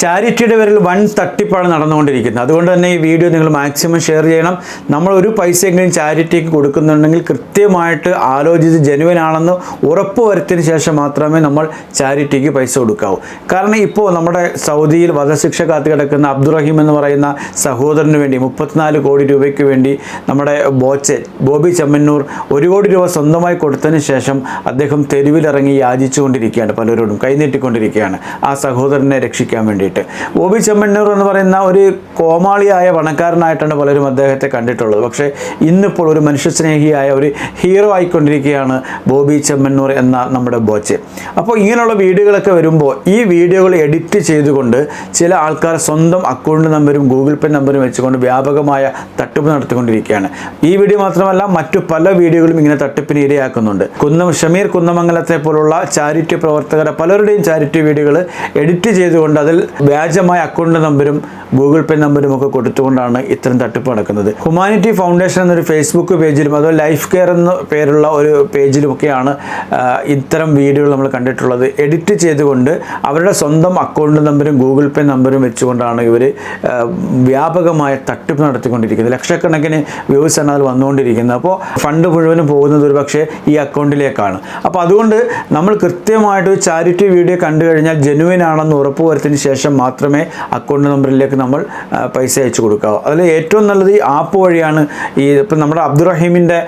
ചാരിറ്റിയുടെ പേരിൽ വൻ തട്ടിപ്പാണ് നടന്നുകൊണ്ടിരിക്കുന്നത്. അതുകൊണ്ട് തന്നെ ഈ വീഡിയോ നിങ്ങൾ മാക്സിമം ഷെയർ ചെയ്യണം. നമ്മൾ ഒരു പൈസയെങ്കിലും ചാരിറ്റിക്ക് കൊടുക്കുന്നുണ്ടെങ്കിൽ കൃത്യമായിട്ട് ആലോചിച്ച് ജനുവൻ ആണെന്ന് ഉറപ്പ് വരുത്തിയതിന് ശേഷം മാത്രമേ നമ്മൾ ചാരിറ്റിക്ക് പൈസ കൊടുക്കാവൂ. കാരണം ഇപ്പോൾ നമ്മുടെ സൗദിയിൽ വധശിക്ഷ കാത്തു കിടക്കുന്ന അബ്ദുറഹീം എന്ന് പറയുന്ന സഹോദരന് വേണ്ടി മുപ്പത്തിനാല് കോടി രൂപയ്ക്ക് വേണ്ടി നമ്മുടെ ബോച്ചെ ബോബി ചമ്മന്നൂർ ഒരു കോടി രൂപ സ്വന്തമായി കൊടുത്തതിന് ശേഷം അദ്ദേഹം തെരുവിലിറങ്ങി യാചിച്ചുകൊണ്ടിരിക്കുകയാണ് പലരോടും കൈനീട്ടിക്കൊണ്ടിരിക്കുകയാണ്. ആ സഹോദരനെ രക്ഷിക്കാൻ വേണ്ടിയിട്ട്. ബോബി ചെമ്മണ്ണൂർ എന്ന് പറയുന്ന ഒരു കോമാളിയായ പണക്കാരനായിട്ടാണ് പലരും അദ്ദേഹത്തെ കണ്ടിട്ടുള്ളത്. പക്ഷേ ഇന്നിപ്പോൾ ഒരു മനുഷ്യസ്നേഹിയായ ഒരു ഹീറോ ആയിക്കൊണ്ടിരിക്കുകയാണ് ബോബി ചെമ്മണ്ണൂർ എന്ന നമ്മുടെ ബോച്ച്. അപ്പോൾ ഇങ്ങനെയുള്ള വീഡിയോകളൊക്കെ വരുമ്പോൾ ഈ വീഡിയോകൾ എഡിറ്റ് ചെയ്തുകൊണ്ട് ചില ആൾക്കാർ സ്വന്തം അക്കൗണ്ട് നമ്പരും ഗൂഗിൾ പേ നമ്പറും വെച്ചുകൊണ്ട് വ്യാപകമായ തട്ടിപ്പ് നടത്തിക്കൊണ്ടിരിക്കുകയാണ്. ഈ വീഡിയോ മാത്രമല്ല മറ്റു പല വീഡിയോകളും ഇങ്ങനെ തട്ടിപ്പിന് ഇരയാക്കുന്നുണ്ട്. കുന്നം ഷമീർ കുന്നമംഗലത്തെ പോലുള്ള ചാരിറ്റി പ്രവർത്തകരെ പലരുടെയും ചാരിറ്റി വീഡിയോകൾ എഡിറ്റ് ചെയ്തുകൊണ്ട് അതിൽ വ്യാജമായ അക്കൗണ്ട് നമ്പരും ഗൂഗിൾ പേ നമ്പരും ഒക്കെ കൊടുത്തുകൊണ്ടാണ് ഇത്തരം തട്ടിപ്പ് നടക്കുന്നത്. ഹ്യൂമാനിറ്റി ഫൗണ്ടേഷൻ എന്നൊരു ഫേസ്ബുക്ക് പേജിലും അതോ ലൈഫ് കെയർ എന്ന പേരുള്ള ഒരു പേജിലുമൊക്കെയാണ് ഇത്തരം വീഡിയോകൾ നമ്മൾ കണ്ടിട്ടുള്ളത്. എഡിറ്റ് ചെയ്തുകൊണ്ട് അവരുടെ സ്വന്തം അക്കൗണ്ട് നമ്പരും ഗൂഗിൾ പേ നമ്പരും വെച്ചുകൊണ്ടാണ് ഇവർ വ്യാപകമായ തട്ടിപ്പ് നടത്തിക്കൊണ്ടിരിക്കുന്നത്. ലക്ഷക്കണക്കിന് വ്യൂസ് ആണ് വന്നുകൊണ്ടിരിക്കുന്നത്. അപ്പോൾ ഫണ്ട് മുഴുവനും പോകുന്നത് ഒരു പക്ഷേ ഈ അക്കൗണ്ടിലേക്കാണ്. അപ്പോൾ അതുകൊണ്ട് നമ്മൾ കൃത്യമായിട്ട് ഒരു ചാരിറ്റി വീഡിയോ കണ്ടു കഴിഞ്ഞാൽ ജെനുവിൻ ആണെന്ന് ഉറപ്പുവരുത്തിന് വരുത്തിയതിന് ശേഷം മാത്രമേ അക്കൗണ്ട് നമ്പറിലേക്ക് നമ്മൾ പൈസ അയച്ചു കൊടുക്കാവൂ. അതിൽ ഏറ്റവും നല്ലത് ഈ ആപ്പ് വഴിയാണ് ഈ ഇപ്പം നമ്മുടെ അബ്ദുറഹീമിന്റെ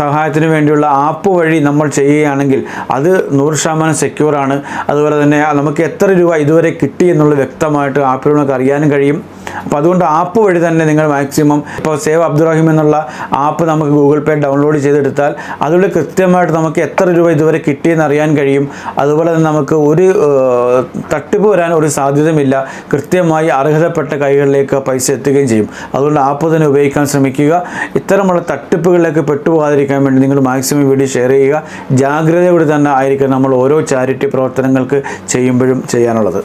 സഹായത്തിന് വേണ്ടിയുള്ള ആപ്പ് വഴി നമ്മൾ ചെയ്യുകയാണെങ്കിൽ അത് നൂറ് ശതമാനം സെക്യൂറാണ് അതുപോലെ തന്നെ നമുക്ക് എത്ര രൂപ ഇതുവരെ കിട്ടി എന്നുള്ളത് വ്യക്തമായിട്ട് ആപ്പിലൂടെ നമുക്ക് അറിയാനും കഴിയും. അപ്പോൾ അതുകൊണ്ട് ആപ്പ് വഴി തന്നെ നിങ്ങൾ മാക്സിമം ഇപ്പോൾ സേവ് അബ്ദുറഹിം എന്നുള്ള ആപ്പ് നമുക്ക് ഗൂഗിൾ പേ ഡൗൺലോഡ് ചെയ്തെടുത്താൽ അതിലൂടെ കൃത്യമായിട്ട് നമുക്ക് എത്ര രൂപ ഇതുവരെ കിട്ടിയെന്ന് അറിയാൻ കഴിയും. അതുപോലെ തന്നെ നമുക്ക് ഒരു തട്ടിപ്പ് വരാൻ ഒരു സാധ്യതയുമില്ല. കൃത്യമായി അർഹതപ്പെട്ട കൈകളിലേക്ക് പൈസ എത്തുകയും ചെയ്യും. അതുകൊണ്ട് ആപ്പ് തന്നെ ഉപയോഗിക്കാൻ ശ്രമിക്കുക. ഇത്തരമുള്ള തട്ടിപ്പുകളിലേക്ക് പെട്ടുപോകാതിരിക്കാൻ വേണ്ടി നിങ്ങൾ മാക്സിമം വീഡിയോ ഷെയർ ചെയ്യുക. ജാഗ്രതയോടെ തന്നെ ആയിരിക്കും നമ്മൾ ഓരോ ചാരിറ്റി പ്രവർത്തനങ്ങൾക്ക് ചെയ്യുമ്പോഴും ചെയ്യാനുള്ളത്.